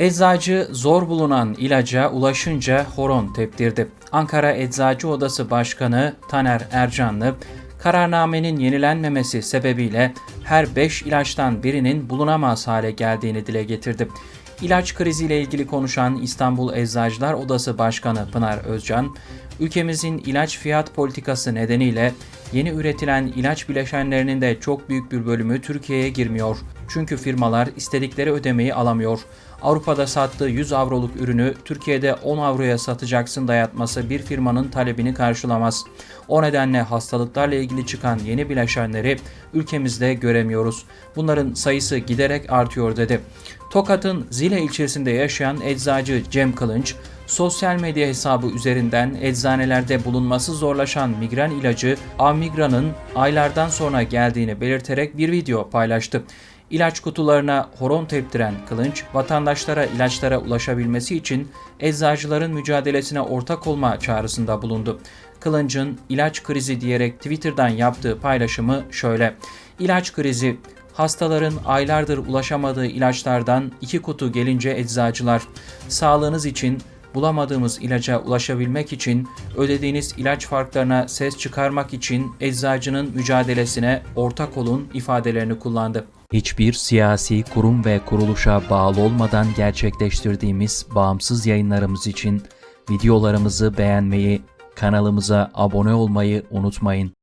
Eczacı zor bulunan ilaca ulaşınca horon teptirdi. Ankara Eczacı Odası Başkanı Taner Ercanlı, kararnamenin yenilenmemesi sebebiyle her 5 ilaçtan birinin bulunamaz hale geldiğini dile getirdi. İlaç kriziyle ilgili konuşan İstanbul Eczacılar Odası Başkanı Pınar Özcan, ülkemizin ilaç fiyat politikası nedeniyle yeni üretilen ilaç bileşenlerinin de çok büyük bir bölümü Türkiye'ye girmiyor. Çünkü firmalar istedikleri ödemeyi alamıyor. Avrupa'da sattığı 100 avroluk ürünü Türkiye'de 10 avroya satacaksın dayatması bir firmanın talebini karşılamaz. O nedenle hastalıklarla ilgili çıkan yeni bileşenleri ülkemizde göremiyoruz. Bunların sayısı giderek artıyor dedi. Tokat'ın Zile ilçesinde yaşayan eczacı Cem Kılınç, sosyal medya hesabı üzerinden eczanelerde bulunması zorlaşan migren ilacı Amigran'ın aylardan sonra geldiğini belirterek bir video paylaştı. İlaç kutularına horon teptiren Kılınç, vatandaşlara ilaçlara ulaşabilmesi için eczacıların mücadelesine ortak olma çağrısında bulundu. Kılınç'ın ilaç krizi diyerek Twitter'dan yaptığı paylaşımı şöyle. İlaç krizi, hastaların aylardır ulaşamadığı ilaçlardan iki kutu gelince eczacılar, sağlığınız için bulamadığımız ilaca ulaşabilmek için, ödediğiniz ilaç farklarına ses çıkarmak için eczacının mücadelesine ortak olun ifadelerini kullandı. Hiçbir siyasi kurum ve kuruluşa bağlı olmadan gerçekleştirdiğimiz bağımsız yayınlarımız için videolarımızı beğenmeyi, kanalımıza abone olmayı unutmayın.